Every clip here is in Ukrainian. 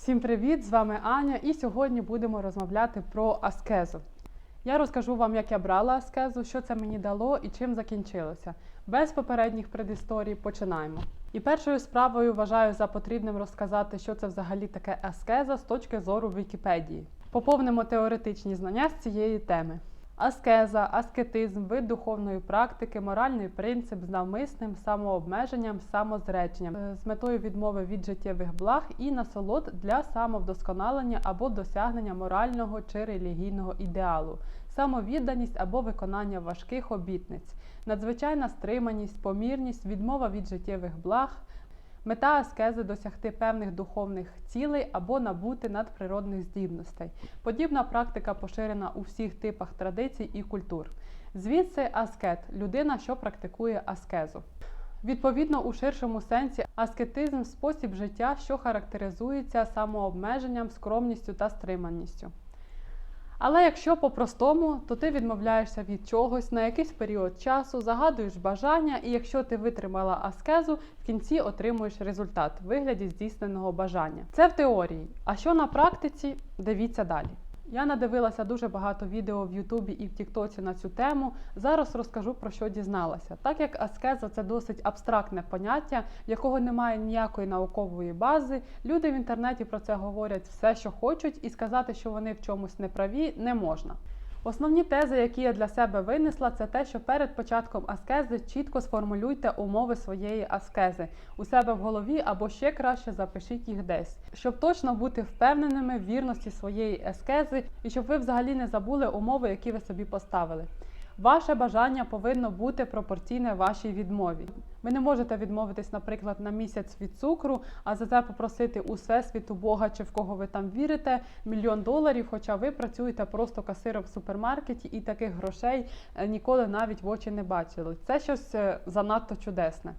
Всім привіт! З вами Аня, і сьогодні будемо розмовляти про аскезу. Я розкажу вам, як я брала аскезу, що це мені дало і чим закінчилося. Без попередніх предісторій починаємо. І першою справою вважаю за потрібним розказати, що це взагалі таке аскеза з точки зору Вікіпедії. Поповнимо теоретичні знання з цієї теми. Аскеза, аскетизм, вид духовної практики, моральний принцип з навмисним самообмеженням, самозреченням е, з метою відмови від життєвих благ і насолод для самовдосконалення або досягнення морального чи релігійного ідеалу, самовідданість або виконання важких обітниць, надзвичайна стриманість, помірність, відмова від життєвих благ. Мета аскези досягти певних духовних цілей або набути надприродних здібностей. Подібна практика поширена у всіх типах традицій і культур. Звідси аскет людина, що практикує аскезу. Відповідно, у ширшому сенсі аскетизм спосіб життя, що характеризується самообмеженням, скромністю та стриманістю. Але якщо по-простому, то ти відмовляєшся від чогось на якийсь період часу, загадуєш бажання, і якщо ти витримала аскезу, в кінці отримуєш результат в вигляді здійсненого бажання. Це в теорії. А що на практиці? Дивіться далі. Я надивилася дуже багато відео в Ютубі і в Тіктоці на цю тему. Зараз розкажу про що дізналася. Так як аскеза це досить абстрактне поняття, якого немає ніякої наукової бази. Люди в інтернеті про це говорять все, що хочуть, і сказати, що вони в чомусь не праві, не можна. Основні тези, які я для себе винесла, це те, що перед початком аскези чітко сформулюйте умови своєї аскези у себе в голові або ще краще запишіть їх десь, щоб точно бути впевненими в вірності своєї аскези і щоб ви взагалі не забули умови, які ви собі поставили. Ваше бажання повинно бути пропорційне вашій відмові. Ви не можете відмовитись, наприклад, на місяць від цукру, а за це попросити у всесвіту Бога чи в кого ви там вірите, мільйон доларів, хоча ви працюєте просто касиром в супермаркеті і таких грошей е, ніколи навіть в очі не бачили. Це щось е, занадто чудесне.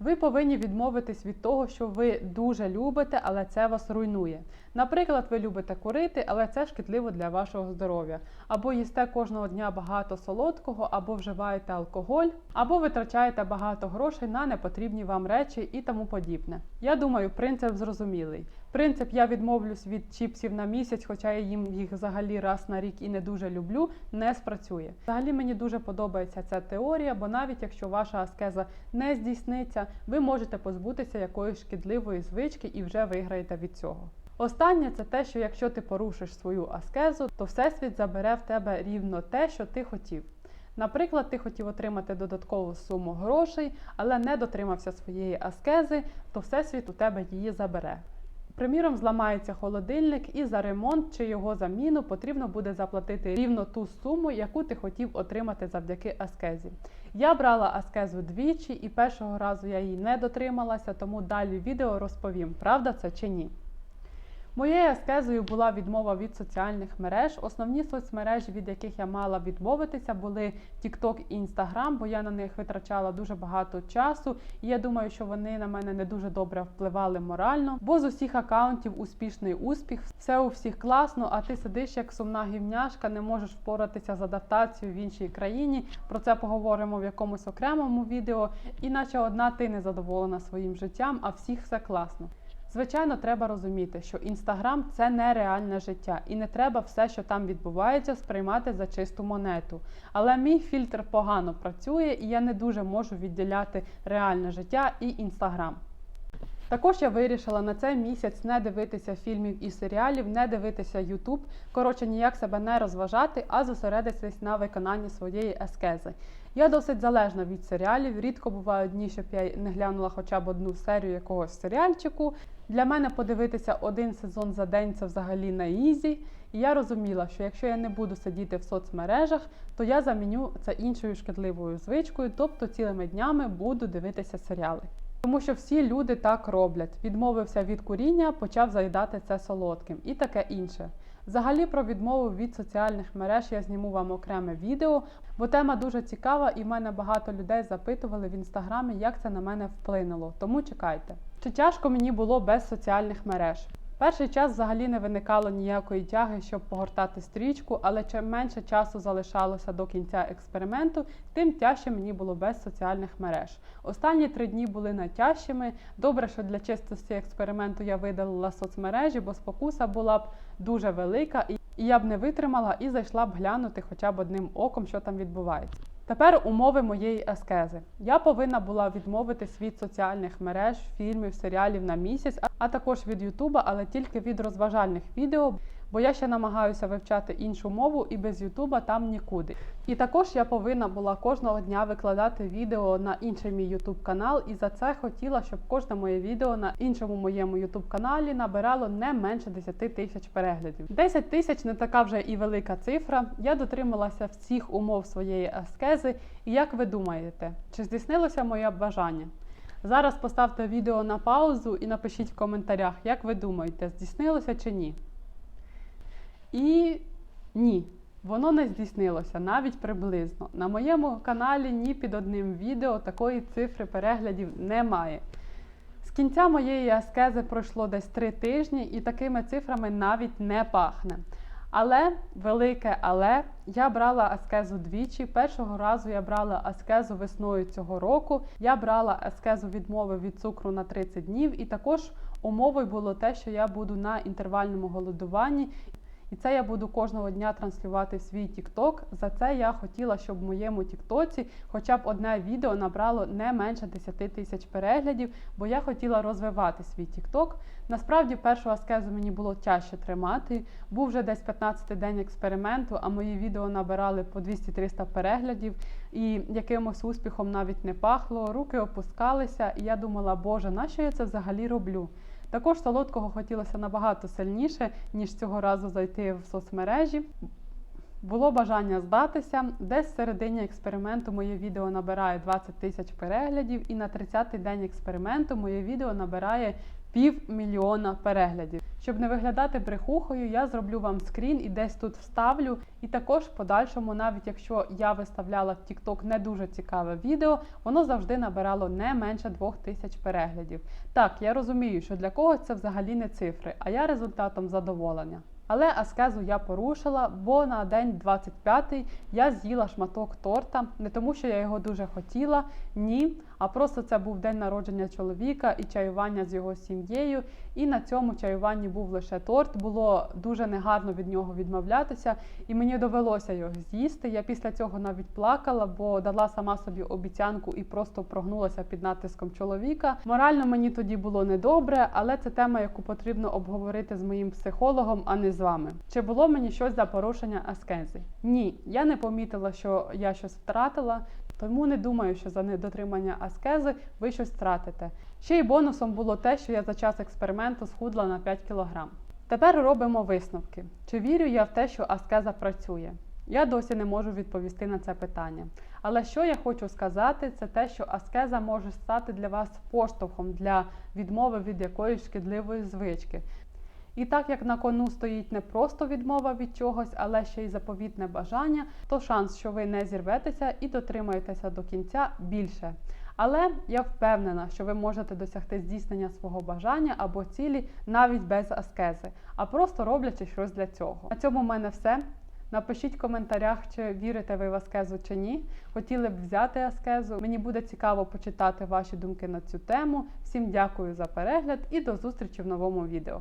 Ви повинні відмовитись від того, що ви дуже любите, але це вас руйнує. Наприклад, ви любите курити, але це шкідливо для вашого здоров'я. Або їсте кожного дня багато солодкого, або вживаєте алкоголь, або витрачаєте багато грошей на непотрібні вам речі і тому подібне. Я думаю, принцип зрозумілий. Принцип я відмовлюсь від чіпсів на місяць, хоча я їм їх взагалі раз на рік і не дуже люблю, не спрацює. Взагалі мені дуже подобається ця теорія, бо навіть якщо ваша аскеза не здійсниться, ви можете позбутися якоїсь шкідливої звички і вже виграєте від цього. Останнє це те, що якщо ти порушиш свою аскезу, то всесвіт забере в тебе рівно те, що ти хотів. Наприклад, ти хотів отримати додаткову суму грошей, але не дотримався своєї аскези, то всесвіт у тебе її забере. Приміром, зламається холодильник, і за ремонт чи його заміну потрібно буде заплатити рівно ту суму, яку ти хотів отримати завдяки аскезі. Я брала аскезу двічі, і першого разу я її не дотрималася, тому далі відео розповім, правда це чи ні. Моєю аскезою була відмова від соціальних мереж. Основні соцмережі, від яких я мала відмовитися, були TikTok і Instagram, бо я на них витрачала дуже багато часу. І я думаю, що вони на мене не дуже добре впливали морально. Бо з усіх акаунтів успішний успіх, все у всіх класно, а ти сидиш як сумна гівняшка, не можеш впоратися з адаптацією в іншій країні. Про це поговоримо в якомусь окремому відео. Іначе одна ти не задоволена своїм життям, а всіх все класно. Звичайно, треба розуміти, що інстаграм це не реальне життя, і не треба все, що там відбувається, сприймати за чисту монету. Але мій фільтр погано працює, і я не дуже можу відділяти реальне життя і інстаграм. Також я вирішила на цей місяць не дивитися фільмів і серіалів, не дивитися Ютуб, коротше, ніяк себе не розважати, а зосередитись на виконанні своєї ескези. Я досить залежна від серіалів. Рідко бувають дні, щоб я не глянула хоча б одну серію якогось серіальчику. Для мене подивитися один сезон за день це взагалі на ізі. І я розуміла, що якщо я не буду сидіти в соцмережах, то я заміню це іншою шкідливою звичкою, тобто цілими днями буду дивитися серіали. Тому що всі люди так роблять. Відмовився від куріння, почав заїдати це солодким і таке інше. Взагалі про відмову від соціальних мереж я зніму вам окреме відео, бо тема дуже цікава, і в мене багато людей запитували в інстаграмі, як це на мене вплинуло. Тому чекайте. Чи тяжко мені було без соціальних мереж? Перший час взагалі не виникало ніякої тяги, щоб погортати стрічку, але чим менше часу залишалося до кінця експерименту, тим тяжче мені було без соціальних мереж. Останні три дні були найтяжчими. Добре, що для чистості експерименту я видалила соцмережі, бо спокуса була б дуже велика, і я б не витримала і зайшла б глянути хоча б одним оком, що там відбувається. Тепер умови моєї аскези. Я повинна була відмовитись від соціальних мереж, фільмів, серіалів на місяць, а також від Ютуба, але тільки від розважальних відео, бо я ще намагаюся вивчати іншу мову і без Ютуба там нікуди. І також я повинна була кожного дня викладати відео на інший мій Ютуб канал, і за це хотіла, щоб кожне моє відео на іншому моєму Ютуб каналі набирало не менше 10 тисяч переглядів. 10 тисяч не така вже і велика цифра. Я дотрималася всіх умов своєї аскези. І як ви думаєте, чи здійснилося моє бажання? Зараз поставте відео на паузу і напишіть в коментарях, як ви думаєте, здійснилося чи ні. І ні, воно не здійснилося навіть приблизно. На моєму каналі ні під одним відео такої цифри переглядів немає. З кінця моєї аскези пройшло десь три тижні, і такими цифрами навіть не пахне. Але, велике але, я брала аскезу двічі. Першого разу я брала аскезу весною цього року. Я брала аскезу відмови від цукру на 30 днів, і також умовою було те, що я буду на інтервальному голодуванні. І це я буду кожного дня транслювати в свій TikTok. За це я хотіла, щоб в моєму TikTok хоча б одне відео набрало не менше 10 тисяч переглядів, бо я хотіла розвивати свій TikTok. Насправді, першу аскезу мені було тяжче тримати. Був вже десь 15 день експерименту, а мої відео набирали по 200-300 переглядів, і якимось успіхом навіть не пахло. Руки опускалися, і я думала, боже, на що я це взагалі роблю? Також солодкого хотілося набагато сильніше, ніж цього разу зайти в соцмережі. Було бажання здатися. Десь в середині експерименту моє відео набирає 20 тисяч переглядів, і на 30-й день експерименту моє відео набирає півмільйона переглядів. Щоб не виглядати брехухою, я зроблю вам скрін і десь тут вставлю. І також в подальшому, навіть якщо я виставляла в TikTok не дуже цікаве відео, воно завжди набирало не менше 2000 переглядів. Так, я розумію, що для когось це взагалі не цифри, а я результатом задоволення. Але аскезу я порушила, бо на день 25-й я з'їла шматок торта, не тому, що я його дуже хотіла, ні. А просто це був день народження чоловіка і чаювання з його сім'єю. І на цьому чаюванні був лише торт. Було дуже негарно від нього відмовлятися, і мені довелося його з'їсти. Я після цього навіть плакала, бо дала сама собі обіцянку і просто прогнулася під натиском чоловіка. Морально мені тоді було недобре, але це тема, яку потрібно обговорити з моїм психологом, а не з вами. Чи було мені щось за порушення аскези? Ні, я не помітила, що я щось втратила. Тому не думаю, що за недотримання аскези ви щось втратите. Ще й бонусом було те, що я за час експерименту схудла на 5 кг. Тепер робимо висновки. Чи вірю я в те, що аскеза працює? Я досі не можу відповісти на це питання. Але що я хочу сказати, це те, що аскеза може стати для вас поштовхом для відмови від якоїсь шкідливої звички. І так як на кону стоїть не просто відмова від чогось, але ще й заповітне бажання, то шанс, що ви не зірветеся і дотримаєтеся до кінця більше. Але я впевнена, що ви можете досягти здійснення свого бажання або цілі навіть без аскези, а просто роблячи щось для цього. На цьому в мене все. Напишіть в коментарях, чи вірите ви в аскезу чи ні. Хотіли б взяти аскезу. Мені буде цікаво почитати ваші думки на цю тему. Всім дякую за перегляд і до зустрічі в новому відео.